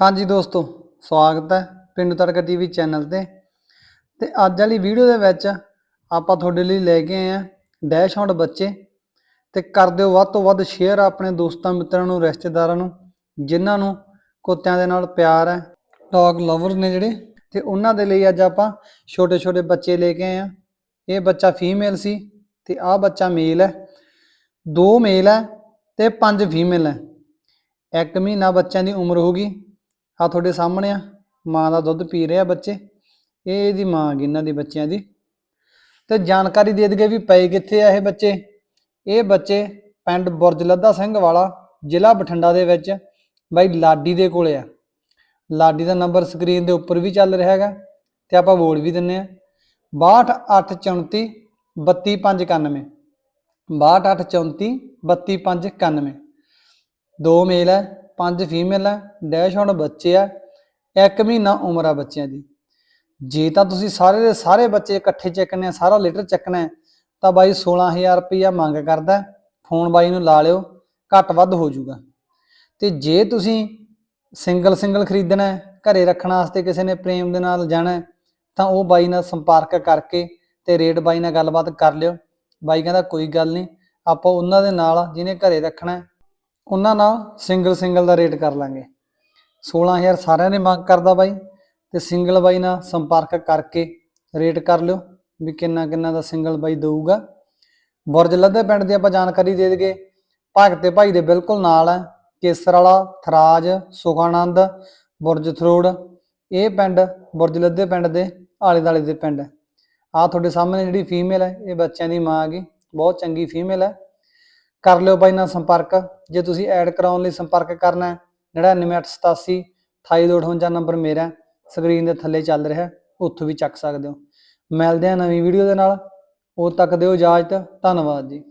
ਹਾਂਜੀ ਦੋਸਤੋ, ਸਵਾਗਤ ਹੈ ਪਿੰਡ ਤੜਕਾ ਟੀਵੀ ਚੈਨਲ ਤੇ। ਤੇ ਅੱਜ ਵਾਲੀ ਵੀਡੀਓ ਦੇ ਵਿੱਚ ਆਪਾਂ ਤੁਹਾਡੇ ਲਈ ਲੈ ਕੇ ਆਏ ਆ ਡੈਸ਼ ਹੌਂਡ ਬੱਚੇ। ਤੇ ਕਰ ਦਿਓ ਵੱਧ ਤੋਂ ਵੱਧ ਸ਼ੇਅਰ ਆਪਣੇ ਦੋਸਤਾਂ, ਮਿੱਤਰਾਂ ਨੂੰ, ਰਿਸ਼ਤੇਦਾਰਾਂ ਨੂੰ, ਜਿਨ੍ਹਾਂ ਨੂੰ ਕੁੱਤਿਆਂ ਦੇ ਨਾਲ ਪਿਆਰ ਹੈ। ਡੌਗ ਲਵਰ ਨੇ ਜਿਹੜੇ। ਤੇ ਉਹਨਾਂ ਦੇ ਲਈ ਅੱਜ ਆਪਾਂ ਛੋਟੇ ਛੋਟੇ ਬੱਚੇ ਲੈ ਕੇ ਆਏ ਆ ਇਹ ਬੱਚਾ ਫੀਮੇਲ ਸੀ ਤੇ ਆਹ ਬੱਚਾ ਮੇਲ ਹੈ। ਦੋ ਮੇਲ ਹੈ ਤੇ ਪੰਜ ਫੀਮੇਲ ਹੈ। ਇੱਕ ਮਹੀਨਾ ਬੱਚਿਆਂ ਦੀ ਉਮਰ ਹੋਗੀ ਆ ਤੁਹਾਡੇ ਸਾਹਮਣੇ ਆ, ਮਾਂ ਦਾ ਦੁੱਧ ਪੀ ਰਿਹਾ ਬੱਚੇ। ਇਹ ਇਹਦੀ ਮਾਂ ਹੈਗੀ ਇਹਨਾਂ ਦੀ ਬੱਚਿਆਂ ਦੀ। ਤੇ ਜਾਣਕਾਰੀ ਦੇ ਦਗੇ ਵੀ ਪਏ ਕਿੱਥੇ ਆ ਇਹ ਬੱਚੇ? ਇਹ ਬੱਚੇ ਪਿੰਡ ਬੁਰਜ ਲੱਦਾ ਸਿੰਘ ਵਾਲਾ, ਜ਼ਿਲ੍ਹਾ ਬਠਿੰਡਾ ਦੇ ਵਿੱਚ, ਬਾਈ ਲਾਡੀ ਦੇ ਕੋਲੇ ਆ। ਲਾਡੀ ਦਾ ਨੰਬਰ ਸਕਰੀਨ ਦੇ ਉੱਪਰ ਵੀ ਚੱਲ ਰਿਹਾ ਹੈਗਾ, ਤੇ ਆਪਾਂ ਬੋਲ ਵੀ ਦਿੰਨੇ ਆ। 62834 32591 62834 32591 ਦੋ ਮੇਲ ਹੈ। ਪੰਜ ਫੀਮੇਲ ਹੈ ਡੈਸ਼ ਹੁਣ ਬੱਚੇ ਆ ਇੱਕ ਮਹੀਨਾ ਉਮਰ ਆ ਬੱਚਿਆਂ ਦੀ। ਜੇ ਤਾਂ ਤੁਸੀਂ ਸਾਰੇ ਦੇ ਸਾਰੇ ਬੱਚੇ ਇਕੱਠੇ ਚੱਕਣੇ ਆ ਸਾਰਾ ਲੀਟਰ ਚੱਕਣਾ ਹੈ, ਤਾਂ ਬਾਈ 16000 ਰੁਪਇਆ ਮੰਗ ਕਰਦਾ ਫੋਨ ਬਾਈ ਨੂੰ ਲਾ ਲਿਓ ਘੱਟ ਵੱਧ ਹੋ ਜਾਊਗਾ। ਤੇ ਜੇ ਤੁਸੀਂ ਸਿੰਗਲ ਸਿੰਗਲ ਖਰੀਦਣਾ ਹੈ ਘਰੇ ਰੱਖਣ ਵਾਸਤੇ ਕਿਸੇ ਨੇ ਪ੍ਰੇਮ ਦੇ ਨਾਲ ਜਾਣਾ ਤਾਂ ਉਹ ਬਾਈ ਨਾਲ ਸੰਪਰਕ ਕਰਕੇ ਤੇ ਰੇਟ ਬਾਈ ਨਾਲ ਗੱਲਬਾਤ ਕਰ ਲਿਓ। ਬਾਈ ਕਹਿੰਦਾ ਕੋਈ ਗੱਲ ਨਹੀਂ ਆਪਾਂ ਉਹਨਾਂ ਦੇ ਨਾਲ ਜਿਹਨੇ ਘਰੇ ਰੱਖਣਾ ਉਹਨਾਂ ਨਾਲ ਸਿੰਗਲ ਸਿੰਗਲ ਦਾ ਰੇਟ ਕਰ ਲਾਂਗੇ। 16000 ਸਾਰਿਆਂ ਨੇ ਮੰਗ ਕਰਦਾ ਬਾਈ ਤੇ ਸਿੰਗਲ ਬਾਈ ਨਾਲ ਸੰਪਰਕ ਕਰਕੇ ਰੇਟ ਕਰ ਲਿਓ ਵੀ ਕਿੰਨਾ ਕਿੰਨਾ ਦਾ ਸਿੰਗਲ ਬਾਈ ਦਊਗਾ। ਬੁਰਜ ਲੱਦੇ ਪਿੰਡ ਦੀ ਆਪਾਂ ਜਾਣਕਾਰੀ ਦੇ ਦਗੇ ਭਗਤੇ ਭਾਈ ਦੇ ਬਿਲਕੁਲ ਨਾਲ ਹੈ ਕੇਸਰ ਵਾਲਾ ਥਰਾਜ, ਸੁਖਾਨੰਦ, ਬੁਰਜ ਥਰੋੜ। ਇਹ ਪਿੰਡ ਬੁਰਜ ਲੱਦੇ ਪਿੰਡ ਦੇ ਆਲੇ ਦਾਲੇ ਦੇ ਪਿੰਡ ਆ ਤੁਹਾਡੇ ਸਾਹਮਣੇ ਜਿਹੜੀ ਫੀਮੇਲ ਹੈ, ਇਹ ਬੱਚਿਆਂ ਦੀ ਮਾਂ ਹੈਗੀ, ਬਹੁਤ ਚੰਗੀ ਫੀਮੇਲ ਹੈ। ਕਰ ਲਿਓ ਬਾਈ ਨਾਲ ਸੰਪਰਕ। ਜੇ ਤੁਸੀਂ ਐਡ ਕਰਾਉਣ ਲਈ ਸੰਪਰਕ ਕਰਨਾ ਹੈ 99887 2858 ਨੰਬਰ ਮੇਰਾ ਸਕਰੀਨ ਦੇ ਥੱਲੇ ਚੱਲ ਰਿਹਾ ਉੱਥੋਂ ਵੀ ਚੱਕ ਸਕਦੇ ਹੋ। ਮਿਲਦੇ ਹਾਂ ਨਵੀਂ ਵੀਡੀਓ ਦੇ ਨਾਲ। ਉਦੋਂ ਤੱਕ ਦਿਓ ਇਜਾਜ਼ਤ। ਧੰਨਵਾਦ ਜੀ।